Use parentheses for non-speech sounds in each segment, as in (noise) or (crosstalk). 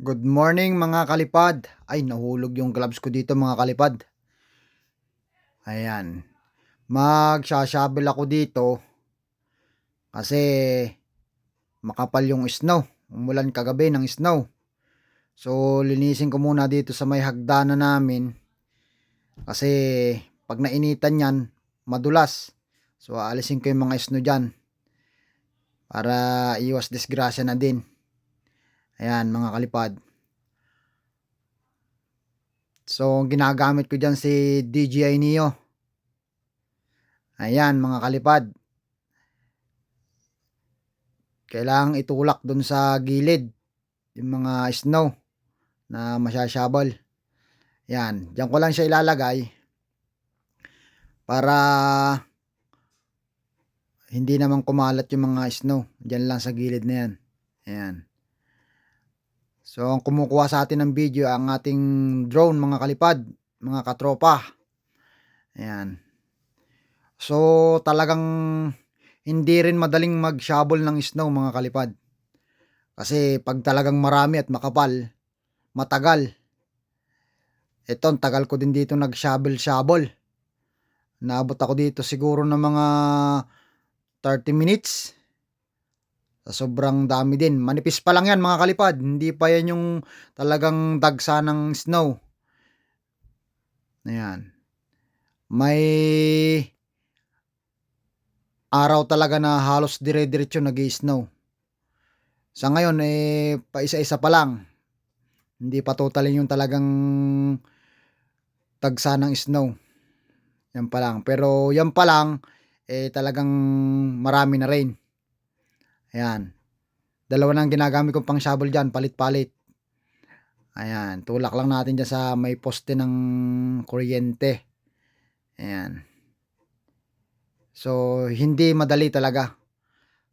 Good morning mga kalipad. Ay, nahulog yung gloves ko dito mga kalipad. Ayan. Magsasabel ako dito kasi makapal yung snow. Umulan kagabi ng snow. So, linisin ko muna dito sa may hagdanan namin kasi pag nainitan yan, madulas. So, aalisin ko yung mga snow dyan para iwas disgrasya na din. Ayan, mga kalipad. So, ginagamit ko dyan si DJI Neo. Ayan, mga kalipad. Kailangang itulak dun sa gilid. Yung mga snow na masyashabal. Ayan, dyan ko lang siya ilalagay. Para hindi naman kumalat yung mga snow. Dyan lang sa gilid na yan. Ayan. So, ang kumukuha sa atin ng video ang ating drone mga kalipad, mga katropa. Ayan. So, talagang hindi rin madaling mag-shovel ng snow mga kalipad. Kasi pag talagang marami at makapal, matagal. Ito, tagal ko din dito nag-shovel-shovel. Naabot ako dito siguro ng mga 30 minutes sobrang dami din. Manipis pa lang yan mga kalipad. Hindi pa yan yung talagang dagsa ng snow. Ayan. May araw talaga na halos dire-diretso nag snow Sa ngayon, eh, pa isa-isa pa lang. Hindi pa totally yung talagang tagsa ng snow. Yan pa lang. Pero yan pa lang, eh, talagang marami na rain. Ayan. Dalawa na ang ginagamit kong pang shovel dyan, palit-palit. Ayan, tulak lang natin dyan sa may poste ng kuryente. Ayan. So, hindi madali talaga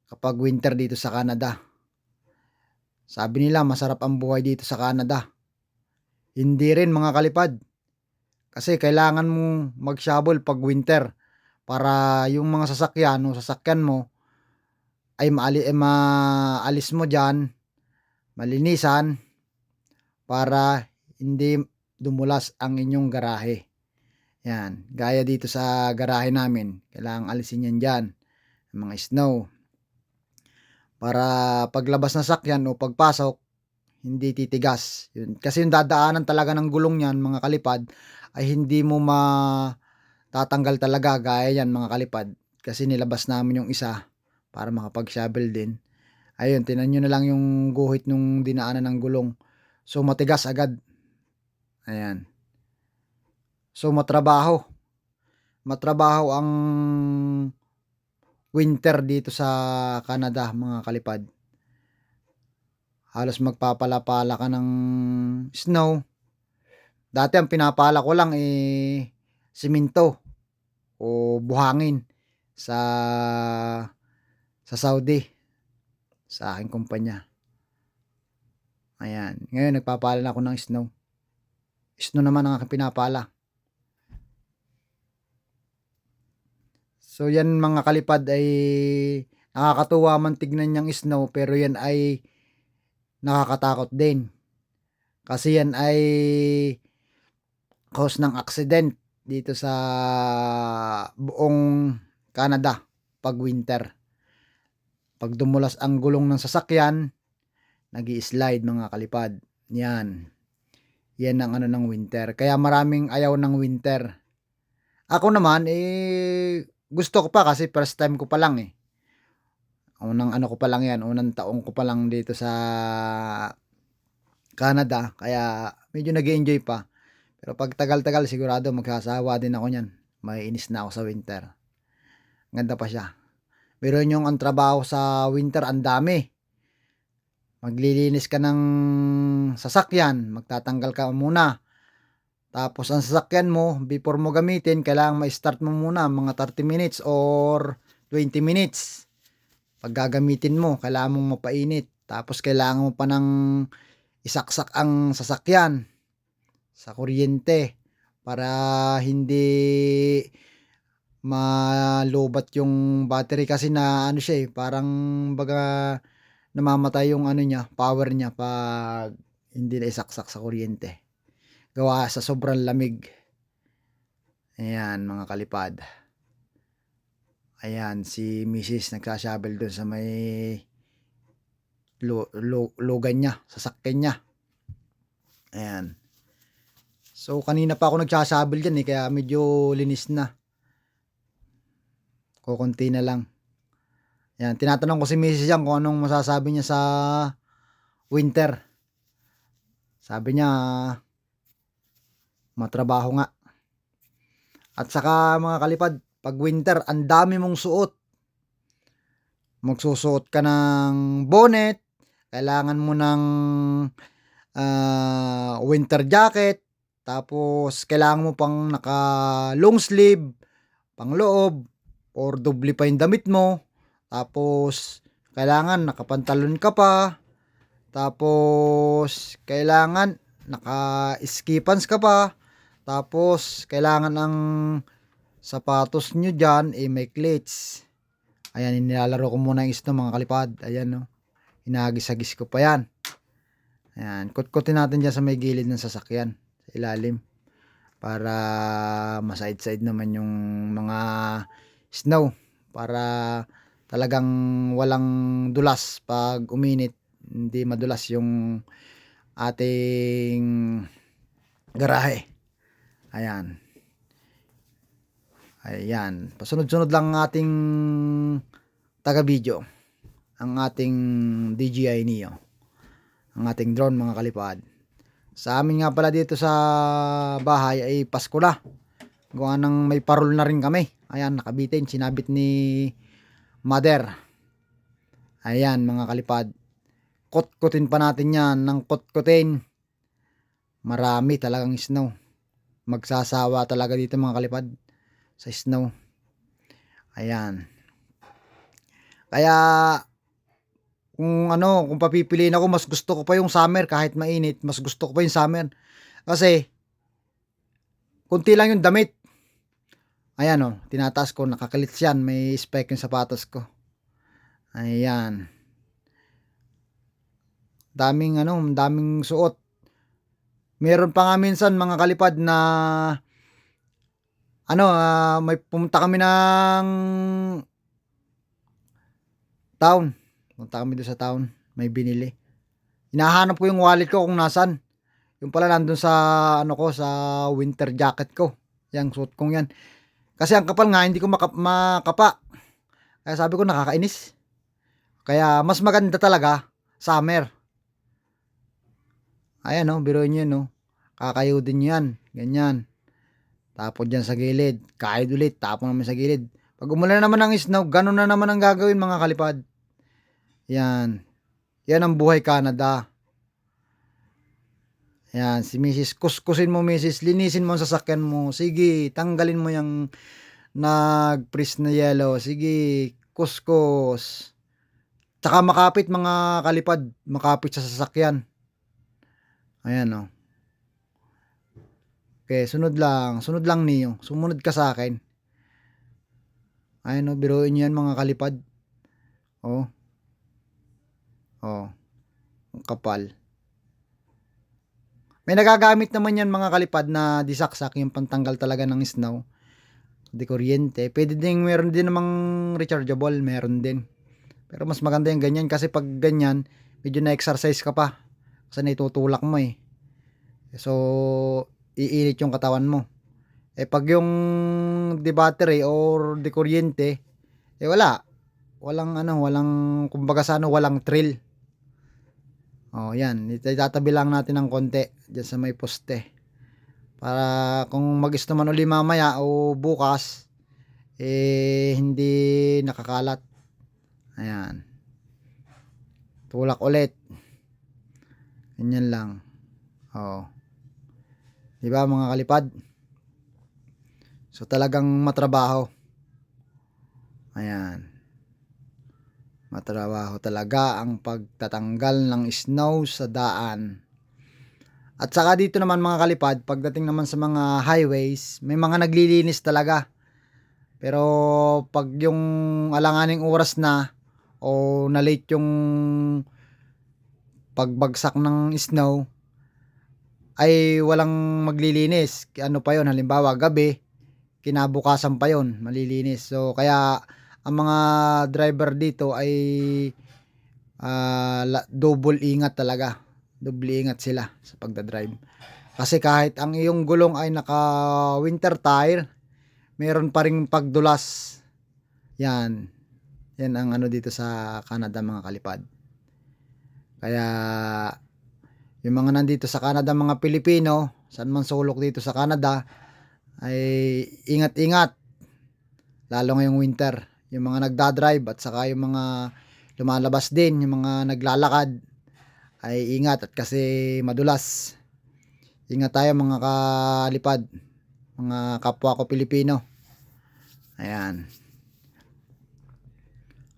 kapag winter dito sa Canada. Sabi nila, masarap ang buhay dito sa Canada. Hindi rin mga kalipad. Kasi kailangan mo mag-shovel pag winter para yung mga sasakyan o sasakyan mo ay maali, eh, maalis mo dyan, malinisan, para hindi dumulas ang inyong garahe. Yan, gaya dito sa garahe namin, kailangan alisin yan dyan, mga snow. Para paglabas ng sakyan o pagpasok, hindi titigas. Yun. Kasi yung dadaanan talaga ng gulong yan, mga kalipad, ay hindi mo matatanggal talaga gaya yan, mga kalipad. Kasi nilabas namin yung isa para makapag-shovel din. Ayun, tinan nyo na lang yung guhit nung dinaanan ng gulong. So, matigas agad. Ayan. So, matrabaho. Matrabaho ang winter dito sa Canada, mga kalipad. Halos magpapala-pala ka ng snow. Dati ang pinapala ko lang eh siminto o buhangin sa sa Saudi sa aking kumpanya. Ayan. Ngayon, nagpapala na ako ng snow. Snow naman ang aking pinapala. So, yan mga kalipad ay nakakatuwa man tignan niyang snow pero yan ay nakakatakot din. Kasi yan ay cause ng accident dito sa buong Canada pag winter. Pag dumulas ang gulong ng sasakyan, nag slide mga kalipad. Yan. Yan ang ano ng winter. Kaya maraming ayaw ng winter. Ako naman, eh, gusto ko pa kasi first time ko pa lang eh. Unang ano ko pa lang yan, unang taong ko pa lang dito sa Canada. Kaya medyo nag enjoy pa. Pero pag tagal-tagal sigurado magsasawa din ako niyan. May inis na ako sa winter. Ganda pa siya. Pero yung ang trabaho sa winter, ang dami. Maglilinis ka ng sasakyan, magtatanggal ka muna. Tapos ang sasakyan mo, before mo gamitin, kailangan ma-start mo muna mga 30 minutes or 20 minutes. Pag gagamitin mo, kailangan mong mapainit. Tapos kailangan mo pa ng isaksak ang sasakyan sa kuryente para hindi malubat yung battery kasi na ano siya eh, parang baga namamatay yung ano niya, power niya pag hindi na isaksak sa kuryente. Gawa sa sobrang lamig. Ayan, mga kalipad. Ayan, si Mrs. nagsasabel doon sa may lo, lo, logan niya, sasakyan niya. Ayan. So, kanina pa ako nagsasabel dyan eh, kaya medyo linis na. Kukunti na lang. Ayan, tinatanong ko si Mrs. yan kung anong masasabi niya sa winter. Sabi niya, matrabaho nga. At saka mga kalipad, pag winter, ang dami mong suot. Magsusuot ka ng bonnet, kailangan mo ng ah, winter jacket, tapos kailangan mo pang naka long sleeve, pang loob, or doble pa yung damit mo. Tapos, kailangan nakapantalon ka pa. Tapos, kailangan naka-skipans ka pa. Tapos, kailangan ang sapatos nyo dyan, eh, may cleats. Ayan, inilalaro ko muna yung snow mga kalipad. Ayan, no. Hinagis-hagis ko pa yan. Ayan, kutkutin natin dyan sa may gilid ng sasakyan. Sa ilalim. Para maside-side naman yung mga snow. Para talagang walang dulas pag uminit. Hindi madulas yung ating garahe. Ayan. Ayan. Pasunod-sunod lang ang ating taga-video. Ang ating DJI Neo. Ang ating drone mga kalipad. Sa amin nga pala dito sa bahay ay Pasko na. Gawa ng may parol na rin kami. Ayan, nakabitin. Sinabit ni mother. Ayan mga kalipad. Kotkotin pa natin yan ng kotkotin. Marami talagang snow. Magsasawa talaga dito mga kalipad sa snow. Ayan. Kaya kung ano, kung papipiliin ako, mas gusto ko pa yung summer kahit mainit. Mas gusto ko pa yung summer. Kasi kunti lang yung damit. Ayan o, oh, tinataas ko, nakakalits yan. May spec yung sapatos ko. Ayan. Daming ano, daming suot. Meron pa nga minsan mga kalipad na ano, uh, may pumunta kami ng town. Pumunta kami doon sa town. May binili. Hinahanap ko yung wallet ko kung nasan. Yung pala nandun sa ano ko sa winter jacket ko. Yang suot kong yan. Kasi ang kapal nga hindi ko makap makapa. Kaya sabi ko nakakainis. Kaya mas maganda talaga summer. Ayan no, biruin nyo no. Kakayo din yan. Ganyan. Tapon dyan sa gilid. Kahit ulit. Tapon naman sa gilid. Pag umulan naman ng snow, ganun na naman ang gagawin mga kalipad. Yan. Yan ang buhay Canada. Yan, si Mrs. Kuskusin mo, Mrs. Linisin mo ang sasakyan mo. Sige, tanggalin mo yung nag-freeze na yellow. Sige, kuskus. Tsaka makapit mga kalipad. Makapit sa sasakyan. Ayan o. Oh. Okay, sunod lang. Sunod lang niyo. Sumunod ka sa akin. Ayan o, oh, biruin yan mga kalipad. Oh. Oh. Ang kapal. May nagagamit naman yan mga kalipad na disaksak yung pantanggal talaga ng snow. Di kuryente. Pwede din meron din namang rechargeable. Meron din. Pero mas maganda yung ganyan kasi pag ganyan, medyo na-exercise ka pa. Kasi naitutulak mo eh. So, iinit yung katawan mo. Eh pag yung di battery or di kuryente, eh wala. Walang ano, walang kumbaga sa ano, walang thrill. Oh, yan. Itatabi lang natin ng konti diyan sa may poste. Para kung mag-gusto man uli mamaya o bukas, eh hindi nakakalat. Ayan. Tulak ulit. Ganyan lang. Oh. 'Di mga kalipad? So talagang matrabaho. Ayan. Matrabaho talaga ang pagtatanggal ng snow sa daan. At saka dito naman mga kalipad, pagdating naman sa mga highways, may mga naglilinis talaga. Pero pag yung alanganing oras na o na late yung pagbagsak ng snow, ay walang maglilinis. Ano pa yon halimbawa gabi, kinabukasan pa yon malilinis. So kaya ang mga driver dito ay uh, double ingat talaga. Double ingat sila sa pagdadrive. Kasi kahit ang iyong gulong ay naka winter tire, meron pa ring pagdulas. Yan. Yan ang ano dito sa Canada mga kalipad. Kaya yung mga nandito sa Canada mga Pilipino, saan man sulok dito sa Canada, ay ingat-ingat. Lalo ngayong winter. Yung mga nagdadrive at saka yung mga lumalabas din, yung mga naglalakad, ay ingat at kasi madulas. Ingat tayo mga kalipad, mga kapwa ko Pilipino. Ayan.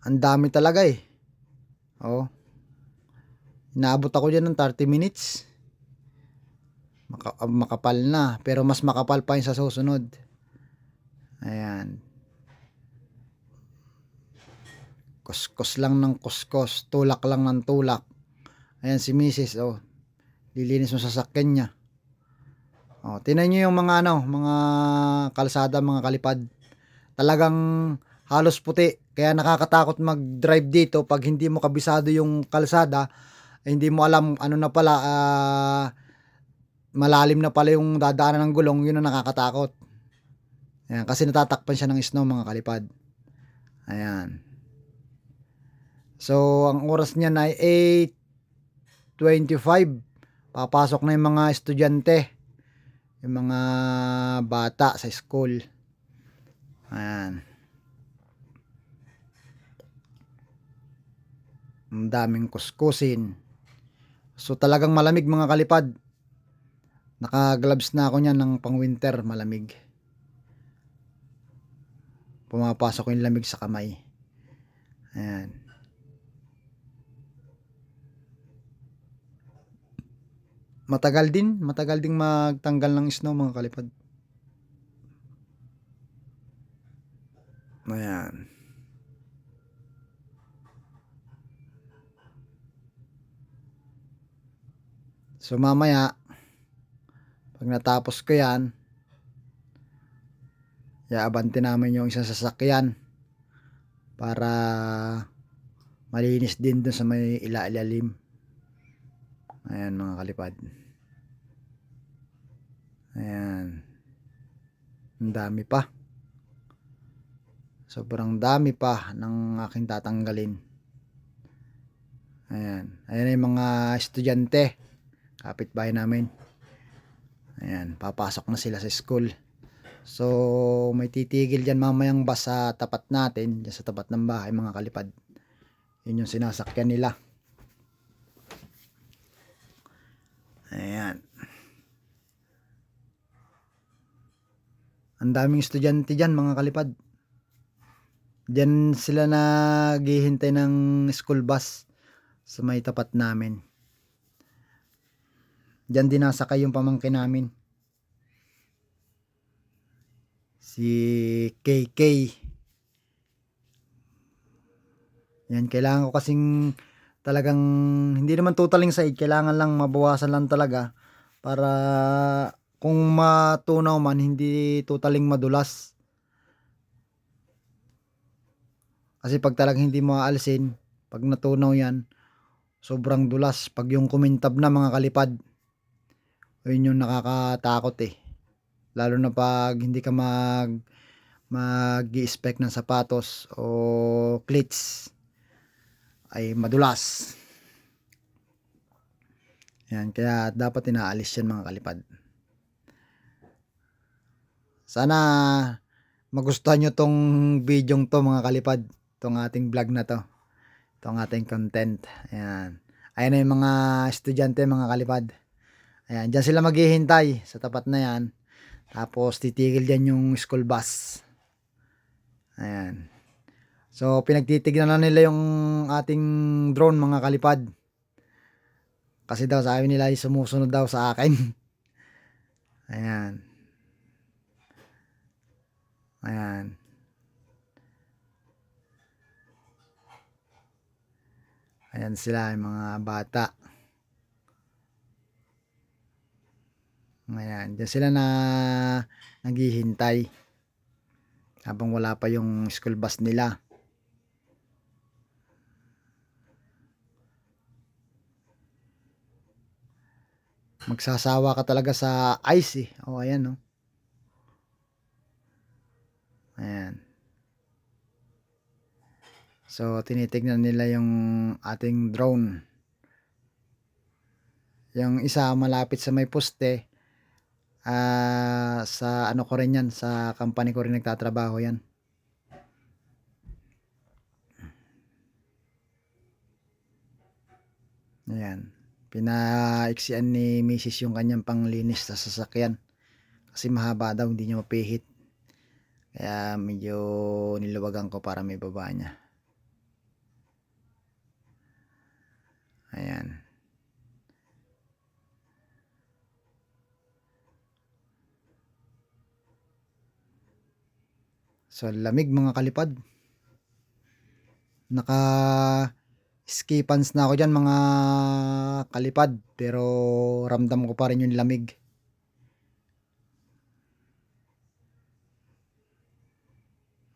Ang dami talaga eh. Oh. Inaabot ako diyan ng 30 minutes. Maka, makapal na, pero mas makapal pa 'yung sa susunod. Ayan. Kuskus lang ng kuskus, tulak lang ng tulak. Ayan si Mrs. Oh. Lilinis mo sa sasakyan niya. Oh, tinan niyo yung mga ano, mga kalsada, mga kalipad. Talagang halos puti. Kaya nakakatakot mag-drive dito pag hindi mo kabisado yung kalsada, eh, hindi mo alam ano na pala uh, malalim na pala yung dadaanan ng gulong, yun ang nakakatakot. Ayan, kasi natatakpan siya ng snow mga kalipad. Ayan. So, ang oras niya na ay 8.25. Papasok na yung mga estudyante yung mga bata sa school. Ayan. Ang daming kuskusin. So talagang malamig mga kalipad. Naka gloves na ako niyan ng pang winter malamig. Pumapasok yung lamig sa kamay. Ayan matagal din, matagal ding magtanggal ng snow mga kalipad. Ayan. So mamaya, pag natapos ko yan, iaabante namin yung isang sasakyan para malinis din dun sa may ila-ilalim. Ayan mga kalipad. Ayan. Ang dami pa. Sobrang dami pa ng aking tatanggalin. Ayan. Ayan yung mga estudyante. Kapitbahay namin. Ayan. Papasok na sila sa school. So, may titigil dyan mamayang bus sa tapat natin. Dyan sa tapat ng bahay mga kalipad. Yun yung sinasakyan nila. Ayan. Ang daming estudyante dyan mga kalipad. Diyan sila naghihintay ng school bus sa may tapat namin. Diyan din nasakay yung pamangkin namin. Si KK. Yan, kailangan ko kasing talagang hindi naman totaling side, kailangan lang mabawasan lang talaga para kung matunaw man hindi totaling madulas. Kasi pag talagang hindi mo aalisin, pag natunaw yan, sobrang dulas. Pag yung kumintab na mga kalipad, yun yung nakakatakot eh. Lalo na pag hindi ka mag mag-i-spec ng sapatos o cleats ay madulas. Yan, kaya dapat inaalis yan mga kalipad. Sana magustuhan nyo tong video to mga kalipad. Tong ating vlog na to. Itong ating content. Ayan. Ayan na yung mga estudyante mga kalipad. Ayan, dyan sila maghihintay sa tapat na yan. Tapos titigil dyan yung school bus. Ayan. So, pinagtitignan na nila yung ating drone mga kalipad. Kasi daw sabi nila ay sumusunod daw sa akin. (laughs) Ayan. Ayan. Ayan sila yung mga bata. Ayan, diyan sila na naghihintay. Habang wala pa yung school bus nila. Magsasawa ka talaga sa ice eh. Oh, ayan no. Ayan. So, tinitignan nila yung ating drone. Yung isa malapit sa may poste, ah, sa ano ko rin yan, sa company ko rin nagtatrabaho yan. Ayan. Pinaiksian ni Mrs. yung kanyang panglinis sa sasakyan. Kasi mahaba daw, hindi niya mapihit. Kaya medyo niluwagan ko para may baba niya. Ayan. So, lamig mga kalipad. Naka ski pants na ako dyan mga kalipad. Pero ramdam ko pa rin yung lamig.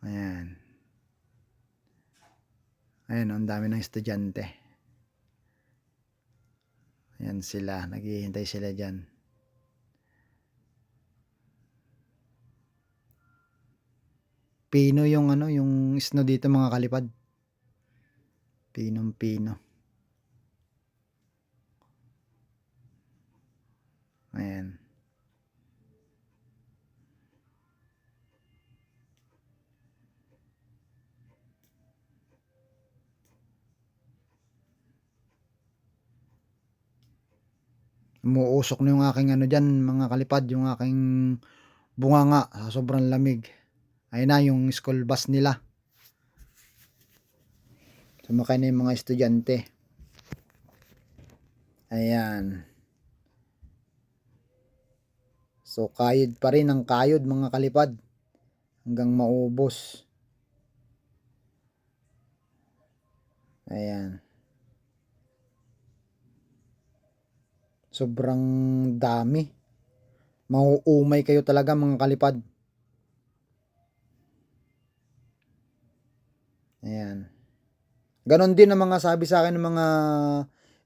Ayan. Ayan, ang dami ng estudyante. Ayan sila, naghihintay sila dyan. Pino yung ano, yung snow dito mga kalipad. Pinong pino. Ayan. Umuusok na yung aking ano dyan mga kalipad, yung aking bunganga sa sobrang lamig. Ayun na yung school bus nila. Sumakay na yung mga estudyante. Ayan. So, kayod pa rin ang kayod mga kalipad. Hanggang maubos. Ayan. Sobrang dami. Mauumay kayo talaga mga kalipad. Ayan. Ganon din ang mga sabi sa akin ng mga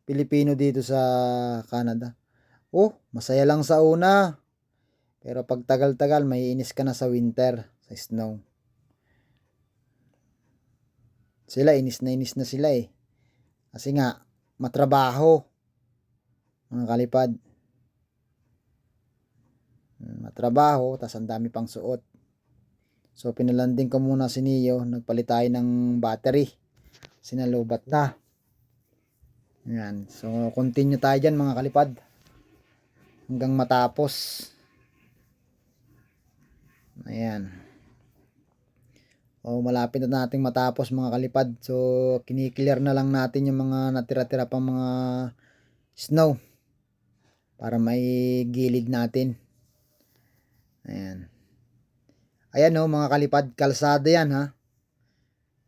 Pilipino dito sa Canada. Oh, masaya lang sa una. Pero pag tagal-tagal, may inis ka na sa winter, sa snow. Sila, inis na inis na sila eh. Kasi nga, matrabaho. Mga kalipad. Matrabaho, tas ang dami pang suot. So, pinalanding ko muna si Neo. Nagpalit tayo ng battery. Sinalubat na. Ayan. So, continue tayo dyan mga kalipad. Hanggang matapos. Ayan. O, malapit na nating matapos mga kalipad. So, kiniklear na lang natin yung mga natira-tira pang mga snow. Para may gilid natin. Ayan. Ayan o, mga kalipad. Kalsada yan ha.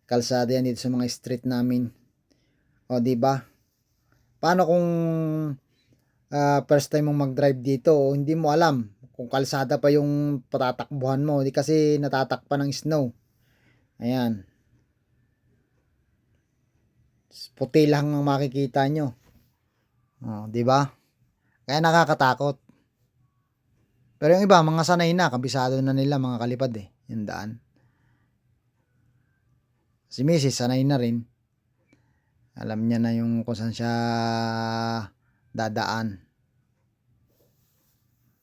Kalsada yan dito sa mga street namin. O, di ba? Paano kung uh, first time mong mag-drive dito o hindi mo alam kung kalsada pa yung patatakbuhan mo di kasi natatakpan ng snow. Ayan. Puti lang ang makikita nyo. Oh, di ba? Kaya nakakatakot. Pero yung iba mga sanay na kabisado na nila mga kalipad eh yung daan si Mrs. sanay na rin alam niya na yung kung saan siya dadaan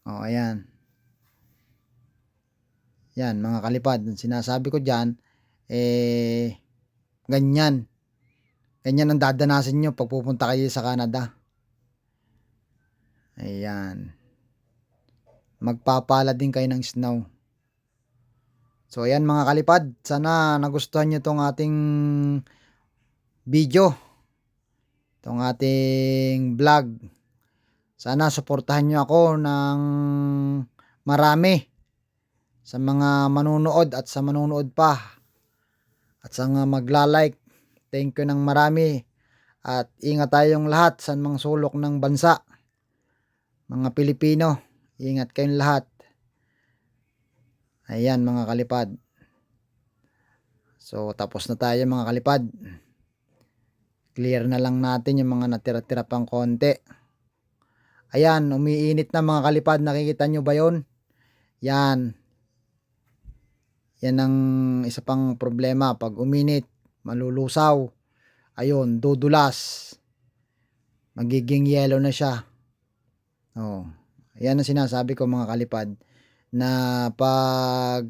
o, oh, ayan. Yan, mga kalipad. Sinasabi ko dyan, eh, ganyan. Ganyan ang dadanasin nyo pag pupunta kayo sa Canada. Ayan. Magpapala din kayo ng snow. So, ayan mga kalipad. Sana nagustuhan nyo tong ating video. Itong ating vlog. Sana suportahan nyo ako ng marami sa mga manunood at sa manunood pa. At sa mga magla-like. Thank you ng marami. At ingat tayong lahat sa mga sulok ng bansa. Mga Pilipino. Ingat kayong lahat. Ayan mga kalipad. So tapos na tayo mga kalipad. Clear na lang natin yung mga natira-tira pang konti. Ayan, umiinit na mga kalipad. Nakikita nyo ba yon? Yan. Yan ang isa pang problema. Pag uminit, malulusaw. Ayun, dudulas. Magiging yellow na siya. Oh. Yan ang sinasabi ko mga kalipad. Na pag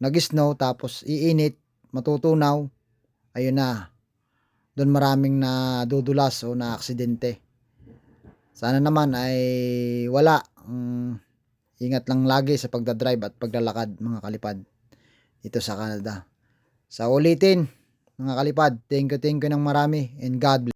nag-snow tapos iinit, matutunaw, ayun na. Doon maraming na dudulas o na aksidente. Sana naman ay wala. Mm, ingat lang lagi sa pagdadrive at paglalakad mga kalipad dito sa Canada. Sa ulitin mga kalipad, thank you thank you ng marami and God bless.